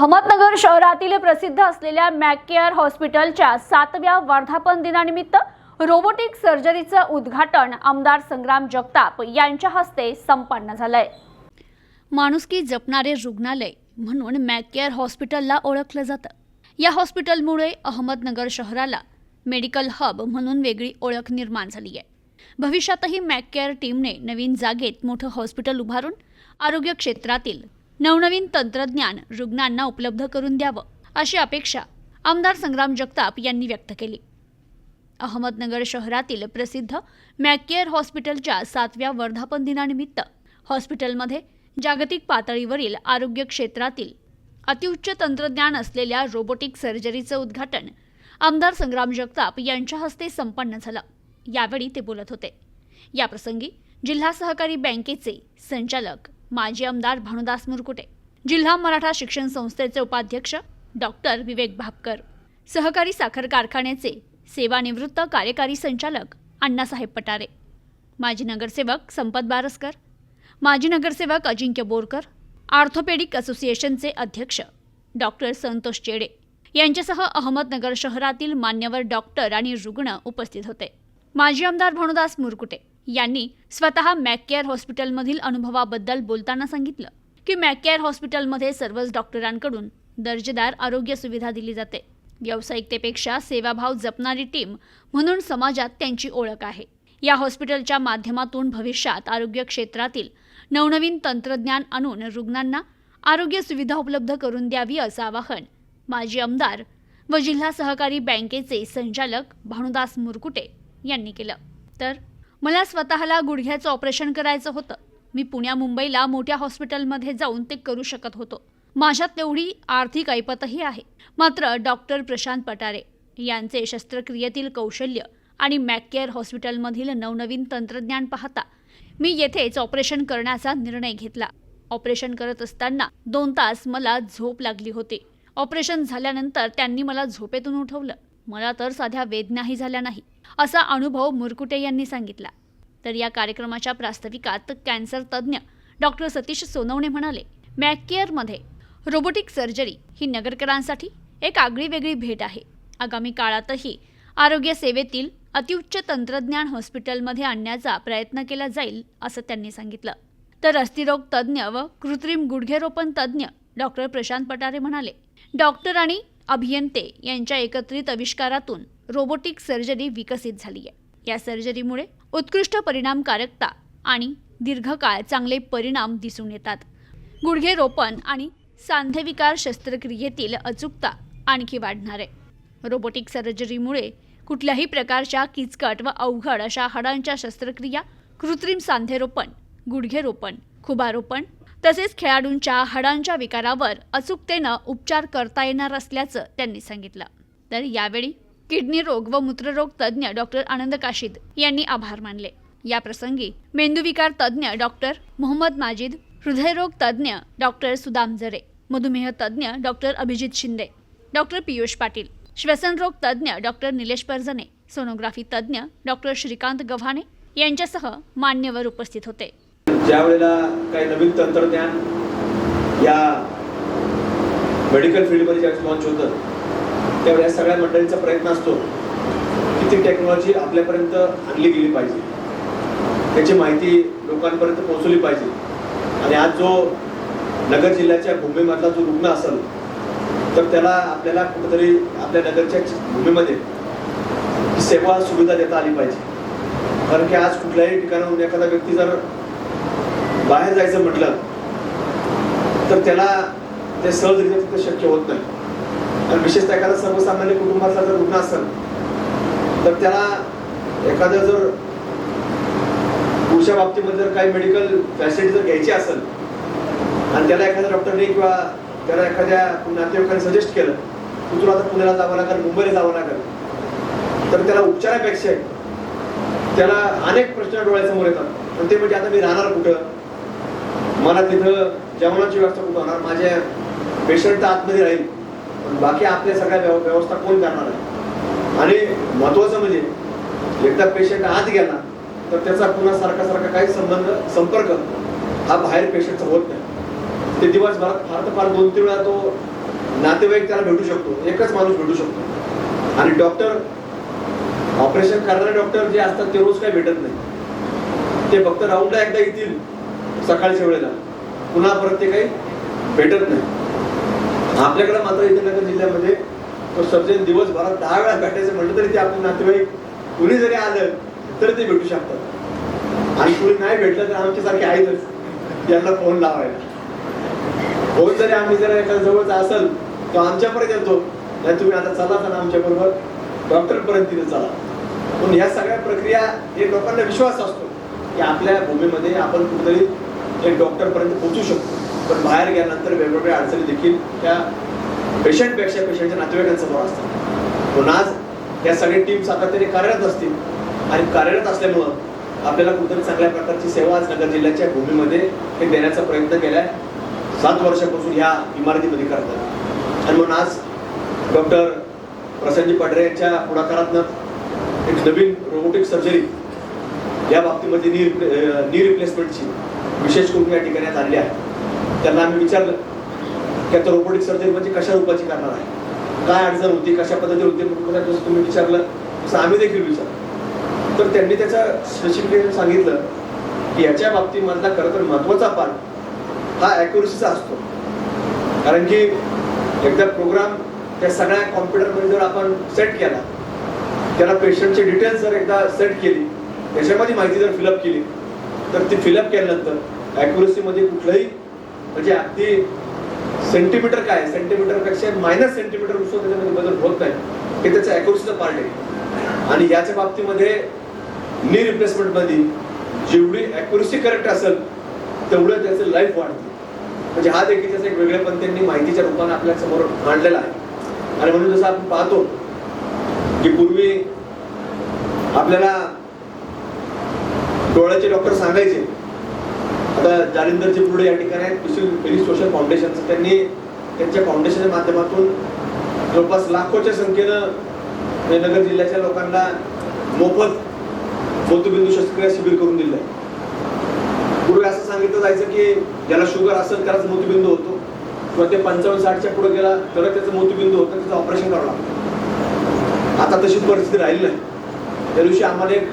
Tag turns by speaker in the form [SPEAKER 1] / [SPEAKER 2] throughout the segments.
[SPEAKER 1] अहमदनगर शहरातील प्रसिद्ध असलेल्या मॅककेअर हॉस्पिटलच्या सातव्या वर्धापन दिनानिमित्त रोबोटिक सर्जरीचं उद्घाटन आमदार संग्राम जगताप यांच्या हस्ते संपन्न झालंय. माणुसकी जपणारे रुग्णालय म्हणून मॅककेअर हॉस्पिटलला ओळखलं जातं. या हॉस्पिटलमुळे अहमदनगर शहराला मेडिकल हब म्हणून वेगळी ओळख निर्माण झाली आहे. भविष्यातही मॅककेअर टीमने नवीन जागेत मोठं हॉस्पिटल उभारून आरोग्य क्षेत्रातील नवनवीन तंत्रज्ञान रुग्णांना उपलब्ध करून द्यावं अशी अपेक्षा आमदार संग्राम जगताप यांनी व्यक्त केली. अहमदनगर शहरातील प्रसिद्ध मॅककेअर हॉस्पिटलच्या सातव्या वर्धापन दिनानिमित्त हॉस्पिटलमध्ये जागतिक पातळीवरील आरोग्य क्षेत्रातील अतिउच्च तंत्रज्ञान असलेल्या रोबोटिक सर्जरीचं उद्घाटन आमदार संग्राम जगताप यांच्या हस्ते संपन्न झालं. यावेळी ते बोलत होते. याप्रसंगी जिल्हा सहकारी बँकेचे संचालक माजी आमदार भानुदास मुरकुटे जिल्हा मराठा शिक्षण संस्थेचे उपाध्यक्ष डॉक्टर विवेक भापकर सहकारी साखर कारखान्याचे सेवानिवृत्त कार्यकारी संचालक अण्णासाहेब पटारे माजी नगरसेवक संपत बारसकर माजी नगरसेवक अजिंक्य बोरकर आर्थोपेडिक असोसिएशनचे अध्यक्ष डॉक्टर संतोष चेडे यांच्यासह अहमदनगर शहरातील मान्यवर डॉक्टर आणि रुग्ण उपस्थित होते. माजी आमदार भानुदास मुरकुटे यांनी स्वतः मॅककेअर हॉस्पिटलमधील अनुभवाबद्दल बोलताना सांगितलं की मॅककेअर हॉस्पिटलमध्ये सर्वच डॉक्टरांकडून दर्जेदार आरोग्य सुविधा दिली जाते. व्यावसायिकतेपेक्षा सेवाभाव जपणारी टीम म्हणून समाजात त्यांची ओळख आहे. या हॉस्पिटलच्या माध्यमातून भविष्यात आरोग्य क्षेत्रातील नवनवीन तंत्रज्ञान आणून रुग्णांना आरोग्य सुविधा उपलब्ध करून द्यावी असं आवाहन माजी आमदार व जिल्हा सहकारी बँकेचे संचालक भानुदास मुरकुटे यांनी केलं. तर मला स्वतःला गुडघ्याचं ऑपरेशन करायचं होतं. मी पुण्या मुंबईला मोठ्या हॉस्पिटलमध्ये जाऊन ते करू शकत होतो. माझ्यात तेवढी आर्थिक ऐपतही आहे. मात्र डॉक्टर प्रशांत पटारे यांचे शस्त्रक्रियेतील कौशल्य आणि मॅककेअर हॉस्पिटलमधील नवनवीन तंत्रज्ञान पाहता मी येथेच ऑपरेशन करण्याचा निर्णय घेतला. ऑपरेशन करत असताना दोन तास मला झोप लागली होती. ऑपरेशन झाल्यानंतर त्यांनी मला झोपेतून उठवलं. मला तर साध्या वेदनाही झाल्या नाही. असा अनुभव मुरकुटे यांनी सांगितला. तर या कार्यक्रमाच्या प्रास्ताविकात कॅन्सर तज्ज्ञ डॉक्टर सतीश सोनवणे म्हणाले मॅककेअरमध्ये रोबोटिक सर्जरी ही नगरकरांसाठी एक आगळीवेगळी भेट आहे. आगामी काळातही आरोग्य सेवेतील अतिउच्च तंत्रज्ञान हॉस्पिटलमध्ये आणण्याचा प्रयत्न केला जाईल असं त्यांनी सांगितलं. तर अस्थिरोग तज्ज्ञ व कृत्रिम गुडघेरोपण तज्ज्ञ डॉक्टर प्रशांत पटारे म्हणाले डॉक्टर आणि अभियंते यांच्या एकत्रित आविष्कारातून रोबोटिक सर्जरी विकसित झाली आहे. या सर्जरीमुळे उत्कृष्ट परिणामकारकता आणि दीर्घकाळ चांगले परिणाम दिसून येतात. गुडघे रोपण आणि सांधेविकार शस्त्रक्रियेतील अचूकता आणखी वाढणार आहे. रोबोटिक सर्जरीमुळे कुठल्याही प्रकारच्या किचकट व अवघड अशा हाडांच्या शस्त्रक्रिया कृत्रिम सांधेरोपण गुडघेरोपण खुबारोपण तसेच खेळाडूंच्या हाडांच्या विकारावर अचूकतेनं उपचार करता येणार असल्याचं त्यांनी सांगितलं. तर यावेळी किडनी रोग व मूत्ररोग तज्ज्ञ डॉक्टर आनंद काशीद यांनी आभार मानले. या प्रसंगी मेंदूविकार तज्ज्ञ डॉक्टर मोहम्मद माजिद हृदयरोग तज्ज्ञ डॉक्टर सुदाम जरे मधुमेह तज्ज्ञ डॉक्टर अभिजित शिंदे डॉक्टर पियुष पाटील श्वसनरोग तज्ज्ञ डॉक्टर निलेश परजने सोनोग्राफी तज्ज्ञ डॉक्टर श्रीकांत गव्हाणे यांच्यासह मान्यवर उपस्थित होते.
[SPEAKER 2] ज्या वेळेला काही नवीन तंत्रज्ञान या मेडिकल फील्डमध्ये ज्यावेळेस लॉन्च होतं त्यावर या सगळ्या मंडळींचा प्रयत्न असतो की ती टेक्नॉलॉजी आपल्यापर्यंत आणली गेली पाहिजे. त्याची माहिती लोकांपर्यंत पोहोचवली पाहिजे. आणि आज जो नगर जिल्ह्याच्या भूमीमधला जो रुग्ण असेल तर त्याला आपल्याला कुठंतरी आपल्या नगरच्या भूमीमध्ये सेवा सुविधा देता आली पाहिजे. कारण की आज कुठल्याही ठिकाणाहून एखादा व्यक्ती जर बाहेर जायचं म्हटलं तर त्याला ते सहजरित्या शक्य होत नाही. आणि विशेषतः एखादा सर्वसामान्य कुटुंबातला जर रुग्ण असेल तर त्याला एखादं जर पुढच्या बाबतीमध्ये जर काही मेडिकल फॅसिलिटी जर घ्यायची असेल आणि त्याला एखाद्या डॉक्टरने किंवा त्याला एखाद्या नातेवाईकाने सजेस्ट केलं की तुला आता पुण्याला जावं लागेल मुंबईला जावं लागेल तर त्याला उपचारापेक्षा त्याला अनेक प्रश्न डोळ्यासमोर येतात. पण ते म्हणजे आता मी राहणार कुठं? मला तिथं जेवणाची व्यवस्था कुठं होणार. माझ्या पेशंट तर आतमध्ये राहील. बाकी आपल्या सगळ्या व्यव- व्यवस्था कोण करणार आहे? आणि महत्वाचं म्हणजे एकदा पेशंट आत गेला तर त्याचा पुन्हा सारखा सारखा काही संबंध संपर्क हा बाहेर पेशंटचा होत नाही. ते दिवसभरात फार तर फार दोन तीन वेळा तो नातेवाईक त्याला भेटू शकतो एकच माणूस भेटू शकतो. आणि डॉक्टर ऑपरेशन करणारे डॉक्टर जे असतात ते रोज काही भेटत नाही. ते फक्त राऊंडला एकदा येतील सकाळच्या वेळेला पुन्हा परत ते काही भेटत नाही. आपल्याकडे मात्र इतरनगर नगर जिल्ह्यामध्ये तो सर्जन दिवसभरात दहा वेळा भेटायचं म्हटलं तरी ते आपले नातेवाईक कुणी जरी आलं तर ते भेटू शकतात. आणि कुणी नाही भेटलं तर आमच्यासारखे आहेतच त्यांना फोन लावायला. फोन जरी आम्ही जर एखाद्या जवळचा असेल तो आमच्यापर्यंत येतो. नाही तुम्ही आता चला तर आमच्या बरोबर तिथे चला. पण ह्या सगळ्या प्रक्रिया हे लोकांना विश्वास असतो की आपल्या भूमीमध्ये आपण कुठेतरी एक डॉक्टरपर्यंत पोहोचू शकतो. पण बाहेर गेल्यानंतर वेगवेगळ्या अडचणी देखील त्या पेशंटपेक्षा पेशंटच्या नातेवाईकांसमोर असतात. पण आज या सगळ्या टीम सातत्याने कार्यरत असतील. आणि कार्यरत असल्यामुळं आपल्याला कुठेतरी चांगल्या प्रकारची सेवा आज नगर जिल्ह्याच्या भूमीमध्ये हे देण्याचा प्रयत्न केलाय. सात वर्षापासून ह्या इमारतीमध्ये करतात. आणि म्हणून आज डॉक्टर प्रसन्नजी पाडरे यांच्या पुढाकारातनं एक नवीन रोबोटिक सर्जरी या बाबतीमध्ये नी नी रिप्लेसमेंटची विशेष करून या ठिकाणी आज आणली आहे. त्यांना आम्ही विचारलं की आता रोबोटिक सर्जरी म्हणजे कशा रूपाची करणार आहे? काय अडचण होती? कशा पद्धती होती? म्हणून जसं तुम्ही विचारलं तसं आम्ही देखील विचारलं. तर त्यांनी त्याचं स्पेसिफिकेशन सांगितलं की याच्या बाबतीमधला खरं तर महत्त्वाचा पार्ट हा ॲक्युरसीचा असतो. कारण की एकदा प्रोग्राम त्या सगळ्या कॉम्प्युटरमध्ये जर आपण सेट केला त्याला पेशंटची डिटेल्स जर एकदा सेट केली त्याच्यामध्ये माहिती जर फिलअप केली तर ती फिलअप केल्यानंतर ॲक्युरसीमध्ये कुठलंही म्हणजे अगदी सेंटीमीटर काय? सेंटीमीटरपेक्षा मायनस सेंटीमीटर सुद्धा त्याच्यामध्ये बदल होत नाही. हे त्याचं ॲक्युरसीचं पार्ट आहे. आणि याच्या बाबतीमध्ये नी रिप्लेसमेंटमध्ये जेवढी अॅक्युरेसी करेक्ट असेल तेवढं त्याचं लाईफ वाढते. म्हणजे हा देखील त्याचा एक वेगळ्या त्यांनी माहितीच्या रूपाने आपल्यासमोर मांडलेला आहे. आणि म्हणून जसं आपण पाहतो की पूर्वी आपल्याला डोळ्याचे डॉक्टर सांगायचे आता जालिंदर पुढे या ठिकाणी आहेत. पिसिल सोशल फाउंडेशनचं त्यांनी त्यांच्या फाउंडेशनच्या माध्यमातून जवळपास लाखोच्या संख्येनं नगर जिल्ह्याच्या लोकांना मोफत मोतीबिंदू शस्त्रक्रिया शिबिर करून दिलं आहे. पूर्वी असं सांगितलं जायचं की ज्याला शुगर असेल त्यालाच मोतीबिंदू होतो. किंवा ते पंचावन्न साठच्या पुढे गेला तर त्याचं मोतीबिंदू होतं त्याचं ऑपरेशन करावं लागतं. आता तशी परिस्थिती राहिली नाही. त्या दिवशी आम्हाला एक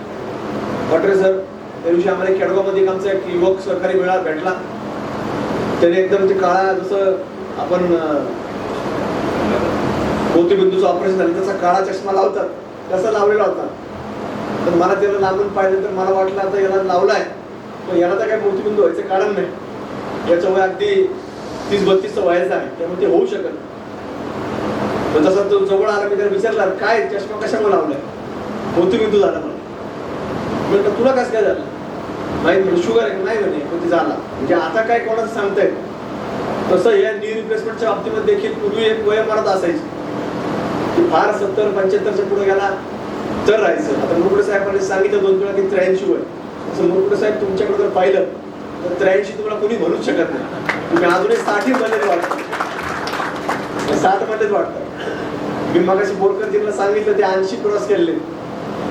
[SPEAKER 2] पटरे सर त्या दिवशी आम्हाला खेडगावमध्ये एक आमचा एक युवक सहकारी मिळा भेटला. त्याने एकदम ते काळा जसं आपण मोतीबिंदूचं ऑपरेशन झालं तसा काळा चष्मा लावतात तसा लावलेला होता. तर मला त्याला लांबून पाहिलं तर मला वाटलं आता याला लावलाय. पण याला तर काय मोतीबिंदू व्हायचं कारण नाही. याचं वय अगदी तीस बत्तीसचं व्हायचं आहे. त्यामुळे ते होऊ शकत नाही. पण तसा तो जवळ आला मी त्याला विचारला काय चष्मा कशामुळे लावलाय? मोतीबिंदू झाला मला. म्हटलं तुला कसं काय झालं? नाही म्हणजे शुगर आहे नाही म्हणे कोणती ते झाला म्हणजे आता काय कोणाचं सांगताय? तसं या नी रिप्लेसमेंटच्या बाबतीमध्ये देखील पूर्वी एक वयोमानात असायची. की फार सत्तर पंच्याहत्तरच्या पुढे गेला तर राहायचं. आता मुरकुडे साहेबांनी सांगितलं दोन वेळा की त्र्याऐंशी वय. असं मुरकुडे साहेब तुमच्याकडे जर पाहिलं तर त्र्याऐंशी तुम्हाला कोणी म्हणूच शकत नाही. तुम्ही अजूनही साठी मध्येच वाटतं. साठ मध्येच वाटतं. मी मगाशी बोरकरजींना सांगितलं ते ऐंशी क्रॉस केले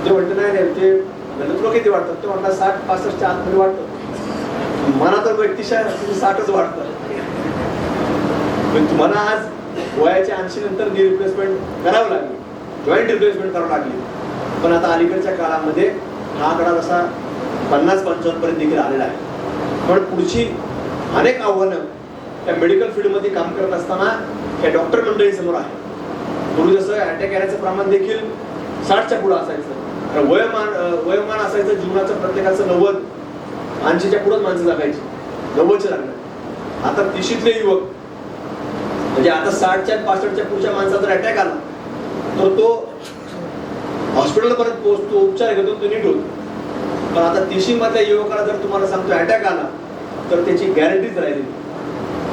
[SPEAKER 2] ते म्हणते नाही ते तुला किती वाटतात ते म्हणला साठ पासष्टच्या आतमध्ये वाटतं मला तर व्यक्तिशा साठच वाटतं पण तुम्हाला आज वयाच्या ऐंशी नंतर नी रिप्लेसमेंट करावं लागली. जॉईंट रिप्लेसमेंट करावं लागली. पण आता अलीकडच्या काळामध्ये हा आकडा जसा पन्नास पंचावन्न पर्यंत देखील आलेला आहे. पण पुढची अनेक आव्हानं त्या मेडिकल फील्डमध्ये काम करत असताना या डॉक्टर मंडळी समोर आहे पूर्वी जसं अटॅक येण्याचं प्रमाण देखील साठच्या पुढं असायचं. वयोमान वयोमान असायचं जीवनाचं प्रत्येकाचं नव्वद. ऐंशीच्या पुढंच माणसं जगायची. नव्वदच्या लागणार. आता तिशीतले युवक. म्हणजे आता साठच्या पासष्टच्या पुढच्या माणसाचा जर अटॅक आला तर तो हॉस्पिटलपर्यंत पोहोचतो उपचार घेतो तो नीट होतो. पण आता तिशी मधल्या युवकाला जर तुम्हाला सांगतो अटॅक आला तर त्याची गॅरंटीच राहिली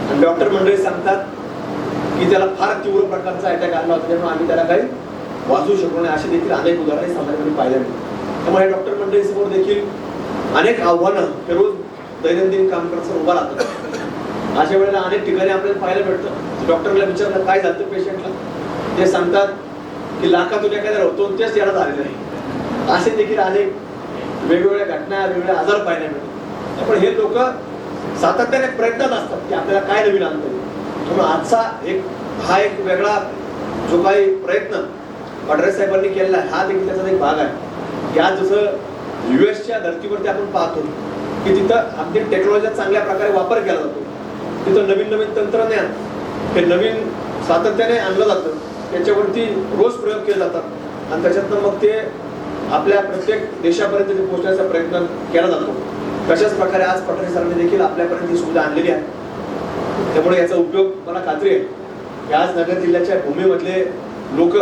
[SPEAKER 2] आणि डॉक्टर मंडळी सांगतात की त्याला फार तीव्र प्रकारचा अटॅक आला होता त्यामुळे आम्ही त्याला काही वाचू शकलो नाही अशी देखील अनेक उदाहरणे सामान्यपणे पाहायला मिळतात. त्यामुळे डॉक्टर मंडळी समोर देखील अनेक आव्हानं हे रोज दैनंदिन काम करत उभा राहतात. अशा वेळेला अनेक ठिकाणी आपल्याला पाहायला भेटतं डॉक्टरला विचारलं काय झालं पेशंटला ते सांगतात की लाखातून एखाद्या होतो तेच याला झालेलं नाही असे देखील अनेक वेगवेगळ्या घटना वेगवेगळे आजार पाहायला मिळतात. त्यामुळे हे लोक सातत्याने प्रयत्नात असतात की आपल्याला काय नवीन आणता येईल. आजचा एक हा एक वेगळा जो काही प्रयत्न फडणवीस साहेबांनी केलेला आहे हा देखील त्याचा एक भाग आहे. या जसं युएसच्या धर्तीवरती आपण पाहतो की तिथं अगदी टेक्नॉलॉजीचा चांगल्या प्रकारे वापर केला जातो तिथं नवीन नवीन तंत्रज्ञान हे नवीन सातत्याने आणलं जातं त्याच्यावरती रोज प्रयोग केले जातात. आणि त्याच्यातनं मग ते आपल्या प्रत्येक देशापर्यंत ते पोहोचण्याचा प्रयत्न केला जातो. तशाच प्रकारे आज पठारे सरांनी देखील आपल्यापर्यंत ही सुविधा आणलेली आहे. त्यामुळे याचा उपयोग मला खात्री आहे की आज नगर जिल्ह्याच्या भूमीमधले लोक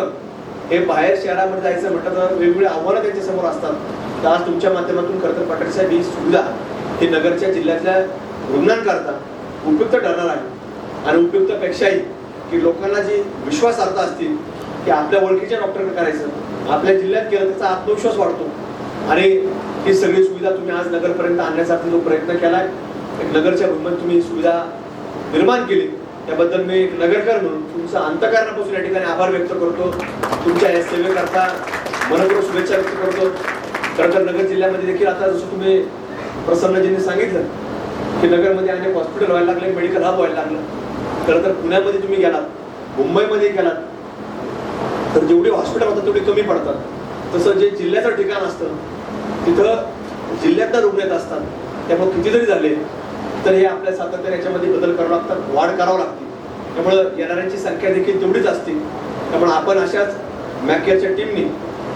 [SPEAKER 2] हे बाहेर शहरामध्ये जायचं म्हटलं तर वेगवेगळे आव्हानं त्यांच्यासमोर असतात. तर आज तुमच्या माध्यमातून खरं तर पठारे साहेब ही सुविधा हे नगरच्या जिल्ह्यातल्या रुग्णांकरता उपयुक्त ठरणार आहे. आणि उपयुक्तपेक्षाही की लोकांना जी विश्वासार्हता असतील की आपल्या ओळखीच्या डॉक्टरकडे करायचं आपल्या जिल्ह्यात केलं त्याचा आत्मविश्वास वाढतो. आणि ही सगळी सुविधा तुम्ही आज नगरपर्यंत आणण्यासाठी जो प्रयत्न केला आहे नगरच्या रुग्णात तुम्ही सुविधा निर्माण केली. त्याबद्दल मी एक नगरकर म्हणून तुमचा अंतकारणापासून या ठिकाणी आभार व्यक्त करतो. तुमच्या या सेवेकरता मनपूर्वक शुभेच्छा व्यक्त करतो. खरं तर नगर जिल्ह्यामध्ये देखील आता जसं तुम्ही प्रसन्नजींनी सांगितलं की नगरमध्ये अनेक हॉस्पिटल व्हायला लागले मेडिकल हब व्हायला लागलं. खरं तर पुण्यामध्ये तुम्ही गेलात मुंबईमध्ये गेलात. तर जेवढी हॉस्पिटल होतात तेवढी कमी पडतात. तसं जे जिल्ह्याचं ठिकाण असतं तिथं जिल्ह्यातल्या रुग्ण येत असतात. त्यामुळे कितीतरी झाले तर हे आपल्या सातत्याने याच्यामध्ये बदल करावं लागतात वाढ करावं लागते. त्यामुळं येणाऱ्यांची संख्या देखील तेवढीच असते. त्यामुळे आपण अशाच मॅकेअरच्या टीमनी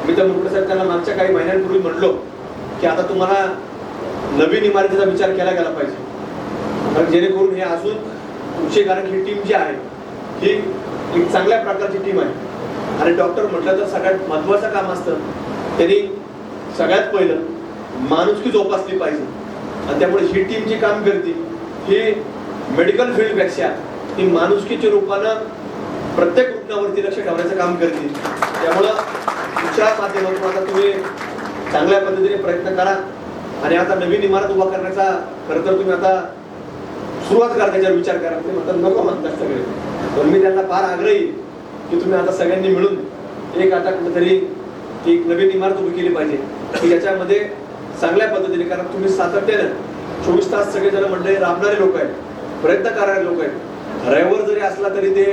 [SPEAKER 2] मी तर मुकुट साहेब त्यांना मागच्या काही महिन्यांपूर्वी म्हणलो की आता तुम्हाला नवीन इमारतीचा विचार केला गेला पाहिजे. कारण जेणेकरून हे अजून उशे कारण ही टीम जी आहे ही एक चांगल्या प्रकारची टीम आहे. आणि डॉक्टर म्हटलं तर सगळ्यात महत्त्वाचं काम असतं त्यांनी सगळ्यात पहिलं माणुसकी जोपासली पाहिजे. आणि त्यामुळे ही टीम जी काम करते ही मेडिकल फील्डपेक्षा ही माणुसकीच्या रूपानं प्रत्येक रुग्णावरती लक्ष ठेवण्याचं काम करते. त्यामुळं तुमच्या माध्यमातून आता तुम्ही चांगल्या पद्धतीने प्रयत्न करा. आणि आता नवीन इमारत उभा करण्याचा खरं तर तुम्ही आता सुरुवात करा त्याच्यावर विचार करा. ते आता नको म्हणतात सगळे. पण मी त्यांना फार आग्रही की तुम्ही आता सगळ्यांनी मिळून एक आता कुठेतरी एक नवीन इमारत उभी केली पाहिजे. की ज्याच्यामध्ये चांगल्या पद्धतीने कारण तुम्ही सातत्यानं चोवीस तास सगळेजण मंडळी राबणारे लोक आहेत प्रयत्न करणारे लोक आहेत. ड्रायव्हर जरी असला तरी ते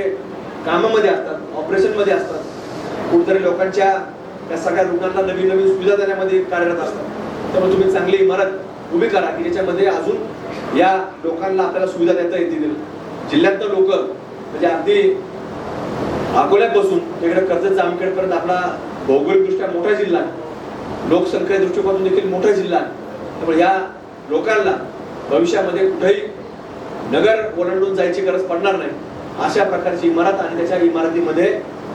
[SPEAKER 2] कामामध्ये असतात ऑपरेशनमध्ये असतात. कुठेतरी लोकांच्या त्या सगळ्या रुग्णांना नवीन नवीन सुविधा देण्यामध्ये कार्यरत असतात. त्यामुळे तुम्ही चांगली इमारत उभी करा की ज्याच्यामध्ये अजून या लोकांना आपल्याला सुविधा देता येतील. जिल्ह्यातलं लोक म्हणजे अगदी अकोल्यापासून इकडे कर्जत जामखेडपर्यंत आपला भौगोलिकदृष्ट्या मोठा जिल्हा आहे. लोकसंख्या दृष्टिकोनातून देखील मोठा जिल्हा आहे. त्यामुळे या लोकांना भविष्यामध्ये कुठेही नगर ओलांडून जायची गरज पडणार नाही. अशा प्रकारची इमारत आणि त्याच्या इमारतीमध्ये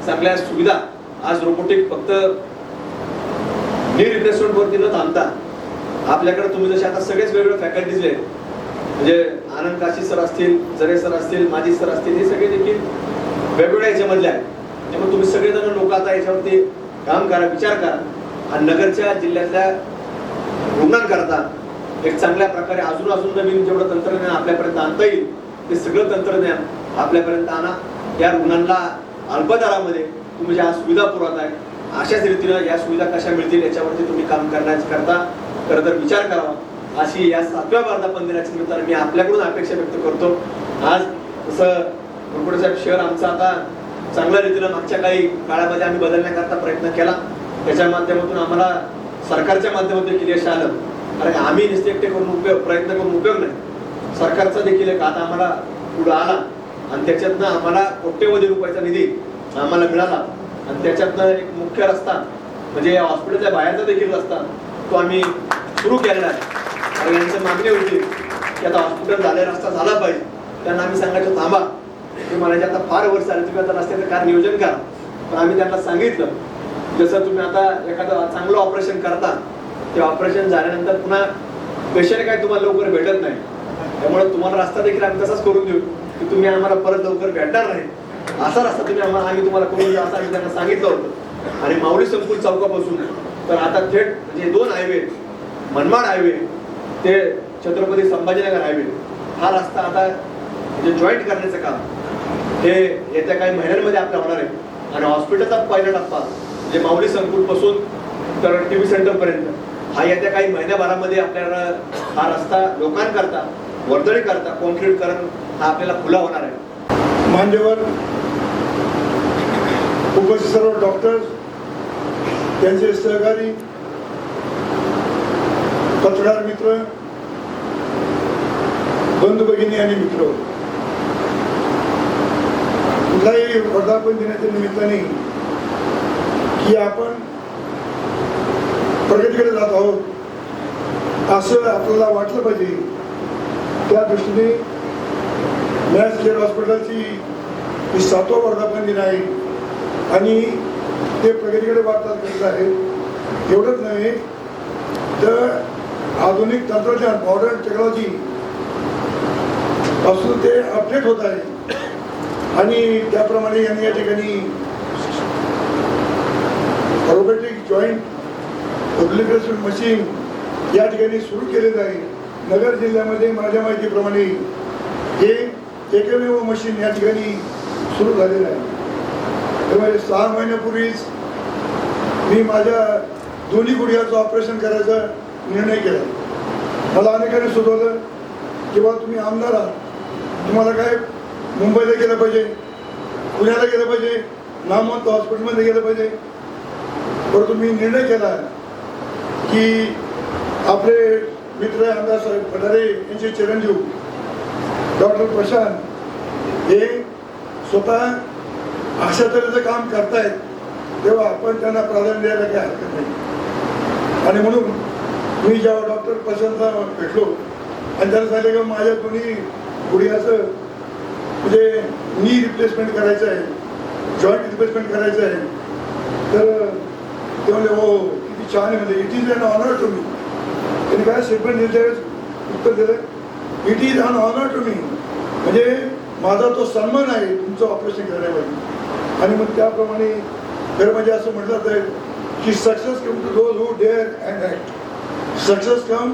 [SPEAKER 2] चांगल्या सुविधा आज रोबोटिक फक्त नी रिप्लेसमेंट न थांबता आपल्याकडे तुम्ही जसे आता सगळेच वेगवेगळे फॅकल्टीज आहेत. म्हणजे आनंद काशी सर असतील जरे सर असतील माजी सर असतील हे सगळे देखील वेगवेगळ्या याच्यामधले आहेत. त्यामुळे तुम्ही सगळेजण लोक आता याच्यावरती काम करा विचार करा. आणि नगरच्या जिल्ह्यातल्या रुग्णांकरता एक चांगल्या प्रकारे अजून अजून नवीन जेवढं तंत्रज्ञान आपल्यापर्यंत आणता येईल ते सगळं तंत्रज्ञान आपल्यापर्यंत आणा. या रुग्णांना अल्पदरामध्ये तुम्ही ज्या सुविधा पुरवत आहे अशाच रीतीनं या सुविधा कशा मिळतील याच्यावरती तुम्ही काम करण्याकरता खरं तर विचार करावा. अशी या सातव्या वर्धापन दिनाच्या निमित्तानं मी आपल्याकडून अपेक्षा व्यक्त करतो. आज जसं मुरकुटे साहेब शहर आमचं आता चांगल्या रीतीनं मागच्या काही काळामध्ये आम्ही बदलण्याकरता प्रयत्न केला. त्याच्या माध्यमातून आम्हाला सरकारच्या माध्यमातून देखील यश आलं. कारण आम्ही नुसते एकटे करून उपयोग प्रयत्न करून उपयोग नाही. सरकारचा देखील एक आता आम्हाला पुढं आला. आणि त्याच्यातनं आम्हाला कोट्यवधी रुपयाचा निधी आम्हाला मिळाला. आणि त्याच्यातनं एक मुख्य रस्ता म्हणजे या हॉस्पिटलच्या बाहेरचा देखील रस्ता तो आम्ही सुरू केलेला आहे. आणि यांची मागणी होती की आता हॉस्पिटल झाले रस्ता झाला पाहिजे. त्यांना आम्ही सांगायचं थांबा. तुम्ही मला आता फार वर्ष आले तुम्ही आता रस्त्याचं काय नियोजन करा. पण आम्ही त्यांना सांगितलं जसं तुम्ही आता एखादं चांगलं ऑपरेशन करता ते ऑपरेशन झाल्यानंतर पुन्हा पेशंट काय तुम्हाला लवकर भेटत नाही. त्यामुळे तुम्हाला रस्ता देखील आम्ही तसाच करून देऊ की तुम्ही आम्हाला परत लवकर भेटणार नाही. असा रस्ता तुम्ही आम्हाला आम्ही तुम्हाला करून देऊ असं आम्ही त्यांना सांगितलं होतं. आणि माऊली संकुल चौकापासून. तर आता थेट म्हणजे दोन हायवे मनमाड हायवे ते छत्रपती संभाजीनगर हायवे हा रस्ता आता म्हणजे जॉईंट करण्याचं काम हे येत्या काही महिन्यांमध्ये आपल्या होणार आहे. आणि हॉस्पिटलचा पहिला टप्पा. म्हणजे माऊली संकुलपासून तर टी व्ही सेंटर पर्यंत हा येत्या काही महिन्याभरामध्ये आपल्याला हा रस्ता लोकांकरता वर्दळी करता कॉन्क्रीट करण हा आपल्याला खुला होणार आहे.
[SPEAKER 3] मान्यवर उपस्थित सर्व डॉक्टर्स त्यांचे सहकारी पत्रकार मित्र बंधू भगिनी आणि मित्र. कुठलाही वर्धापन दिनाच्या निमित्ताने की आपण प्रगतीकडे जात आहोत. असं आपल्याला वाटलं पाहिजे. त्या दृष्टीने मॅक्स केअर हॉस्पिटलची ही सातवा वर्धापन दिन आहे. आणि ते प्रगतीकडे वाटचाल करत आहे एवढंच नव्हे तर आधुनिक तंत्रज्ञान मॉडर्न टेक्नॉलॉजी पासून ते अपडेट होत आहे. आणि त्याप्रमाणे यांनी या ठिकाणी रोबोटिक जॉईंट पब्लिकेशन मशीन या ठिकाणी सुरू केलेलं आहे नगर जिल्ह्यामध्ये माझ्या माहितीप्रमाणे हे एकमेव मशीन या ठिकाणी सुरू झालेलं आहे. त्यामुळे सहा महिन्यापूर्वीच मी माझ्या दोन्ही गुडघ्याचं ऑपरेशन करायचा निर्णय केला. मला अनेकांनी सुचवलं की बा तुम्ही आमदार आहात. तुम्हाला काय मुंबईला गेलं पाहिजे पुण्याला गेलं पाहिजे नामवंत हॉस्पिटलमध्ये गेलं पाहिजे. परंतु मी निर्णय केला की आपले मित्र आमदार साहेब भंडारे यांचे चिरंजीव डॉक्टर प्रशांत हे स्वतः अशा तऱ्हेचं काम करतायत तेव्हा आपण त्यांना प्राधान्य द्यायला काही हरकत नाही. आणि म्हणून मी जेव्हा डॉक्टर प्रशांतला भेटलो आणि त्याला सांगितलं की माझ्या कुणी पुढे असं म्हणजे नी रिप्लेसमेंट करायचं आहे जॉईंट रिप्लेसमेंट करायचं आहे तर ते म्हणले हो किती छान आहे म्हणजे it is an honour to me त्यांनी काय स्टेटमेंट दिलं त्यावेळेस उत्तर दिलं it is an honour to me म्हणजे माझा तो सन्मान आहे तुमचं ऑपरेशन करण्यामध्ये. आणि मग त्याप्रमाणे खरं म्हणजे असं म्हटलं जाईल की success come to those who dare and act success come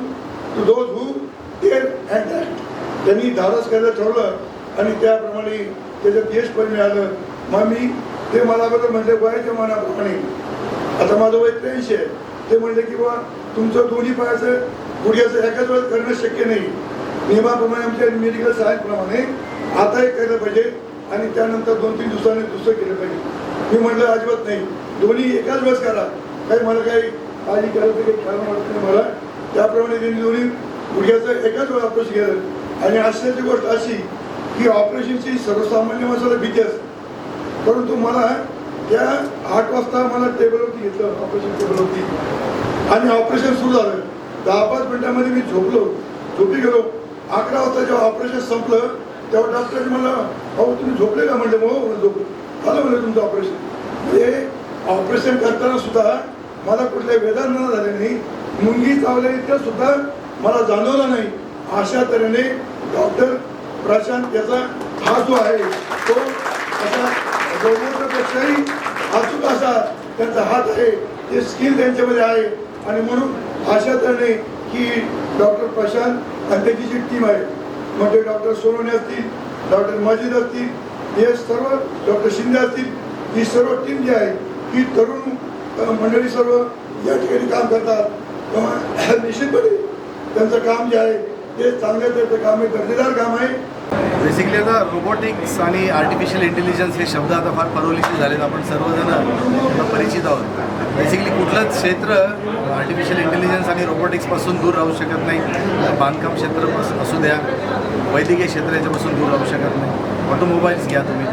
[SPEAKER 3] to those who dare and act त्यांनी धाडस करायला ठरवलं आणि त्याप्रमाणे त्याच्यात यश पण मिळालं. मग मी ते मला बरोबर म्हणजे वयाच्या मनाप्रमाणे. आता माझं वय त्र्याऐंशी आहे. ते म्हणले की बा तुमचं दोन्ही पायाचं गुडघ्याचं एकाच वेळेस करणं शक्य नाही. नियमाप्रमाणे आमच्या मेडिकल सायन्सप्रमाणे एक केलं पाहिजे आणि त्यानंतर दोन तीन दिवसांनी दुसरं केलं पाहिजे. मी म्हटलं अजिबात नाही. दोन्ही एकाच वेळेस करा. काही मला काही काळजी करायचं काही कारण वाटत नाही मला. त्याप्रमाणे त्यांनी दोन्ही गुडघ्याचं एकाच वेळेस ऑपरेशन केलं. आणि आश्चर्याची गोष्ट अशी की ऑपरेशनची सर्वसामान्य माणसाला भीती असते. परंतु मला त्या आठ वाजता मला टेबलवरती घेतलं ऑपरेशन टेबलवरती आणि ऑपरेशन सुरू झालं. दहा पाच मिनिटामध्ये मी झोपलो. झोपी गेलो. अकरा वाजता जेव्हा ऑपरेशन संपलं तेव्हा डॉक्टरने मला अहो तुम्ही झोपले का? म्हणले मग हो, हो, हो झोप झालं म्हणलं तुमचं ऑपरेशन म्हणजे ऑपरेशन करताना सुद्धा मला कुठल्या वेदना झाले नाही. मुंगी चावल्या इतकं सुद्धा मला जाणवलं नाही. अशा तऱ्हेने डॉक्टर प्रशांत याचा हा जो आहे तो असा रोबोटपेक्षाही अचूक असा त्यांचा हात आहे ते स्किल त्यांच्यामध्ये आहे. आणि म्हणून आशा तऱ्हेने की डॉक्टर प्रशांत आणि त्याची जी टीम आहे म्हणजे डॉक्टर सोनवणे असतील डॉक्टर मजिद असतील हे सर्व डॉक्टर शिंदे असतील ही सर्व टीम जी आहे ही तरुण मंडळी सर्व या ठिकाणी काम करतात. निश्चितपणे त्यांचं काम जे आहे ते चांगल्या तऱ्हेचं काम आहे दर्जेदार काम आहे.
[SPEAKER 4] बेसिकली आता रोबोटिक्स आणि आर्टिफिशियल इंटेलिजन्स हे शब्द आता फार परवलीचे झालेत. आपण सर्वजण परिचित आहोत. बेसिकली कुठलंच क्षेत्र आर्टिफिशियल इंटेलिजन्स आणि रोबोटिक्सपासून दूर राहू शकत नाही. बांधकाम क्षेत्र असू द्या. वैद्यकीय क्षेत्र याच्यापासून दूर राहू शकत नाही. ऑटोमोबाईल्स घ्या तुम्ही.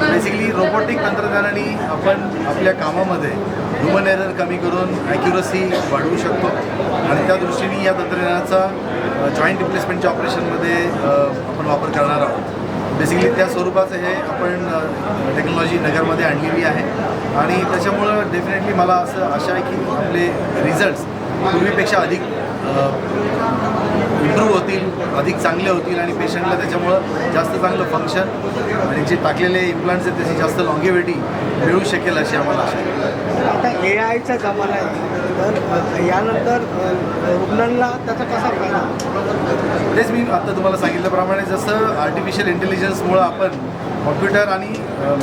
[SPEAKER 4] बेसिकली रोबोटिक तंत्रज्ञानाने आपण आपल्या कामामध्ये ह्युमन एरर कमी करून ॲक्युरसी वाढवू शकतो. आणि त्या दृष्टीने या तंत्रज्ञानाचा जॉईंट रिप्लेसमेंटच्या ऑपरेशनमध्ये आपण वापर करणार आहोत. बेसिकली त्या स्वरूपाचं हे आपण टेक्नॉलॉजी नगरमध्ये आणलेली आहे. आणि त्याच्यामुळं डेफिनेटली मला असं आशा आहे की आपले रिझल्ट्स पूर्वीपेक्षा अधिक इम्प्रूव्ह होतील अधिक चांगले होतील आणि पेशंटला त्याच्यामुळं जास्त चांगलं फंक्शन आणि जे टाकलेले इम्प्लांट्स आहेत त्याची जास्त लॉंगेविटी मिळू शकेल अशी आम्हाला आशा आहे.
[SPEAKER 5] आता ए आयचा जमाना आहे. तर यानंतर रुग्णांना त्याचा कसा फायदा?
[SPEAKER 4] तेच मी आता तुम्हाला सांगितल्याप्रमाणे जसं आर्टिफिशियल इंटेलिजन्समुळं आपण कॉम्प्युटर आणि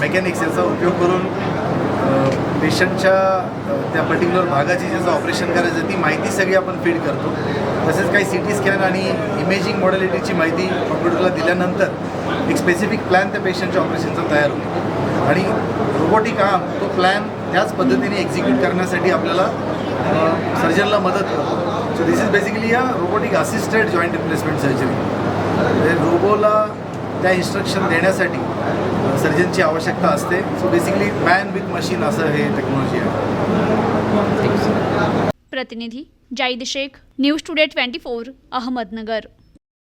[SPEAKER 4] मेकॅनिक्स याचा उपयोग करून पेशंटच्या त्या पर्टिक्युलर भागाची ज्याचं ऑपरेशन करायचं ती माहिती सगळी आपण फीड करतो. तसेच काही सी टी स्कॅन आणि इमेजिंग मॉडेलिटीची माहिती कॉम्प्युटरला दिल्यानंतर एक स्पेसिफिक प्लॅन त्या पेशंटच्या ऑपरेशनचा तयार होतो. आणि रोबोटिक आर्म तो प्लॅन त्याच पद्धतीने एक्झिक्यूट करण्यासाठी आपल्याला सर्जनला मदत करतो. So this is basically a robotic assisted joint replacement surgery रोबोला त्या इन्स्ट्रक्शन देण्यासाठी सर्जनची आवश्यकता असते. So basically man with machine असं हे टेक्नॉलॉजी आहे.
[SPEAKER 1] प्रतिनिधी Zaid Shaikh news today twenty four Ahmednagar.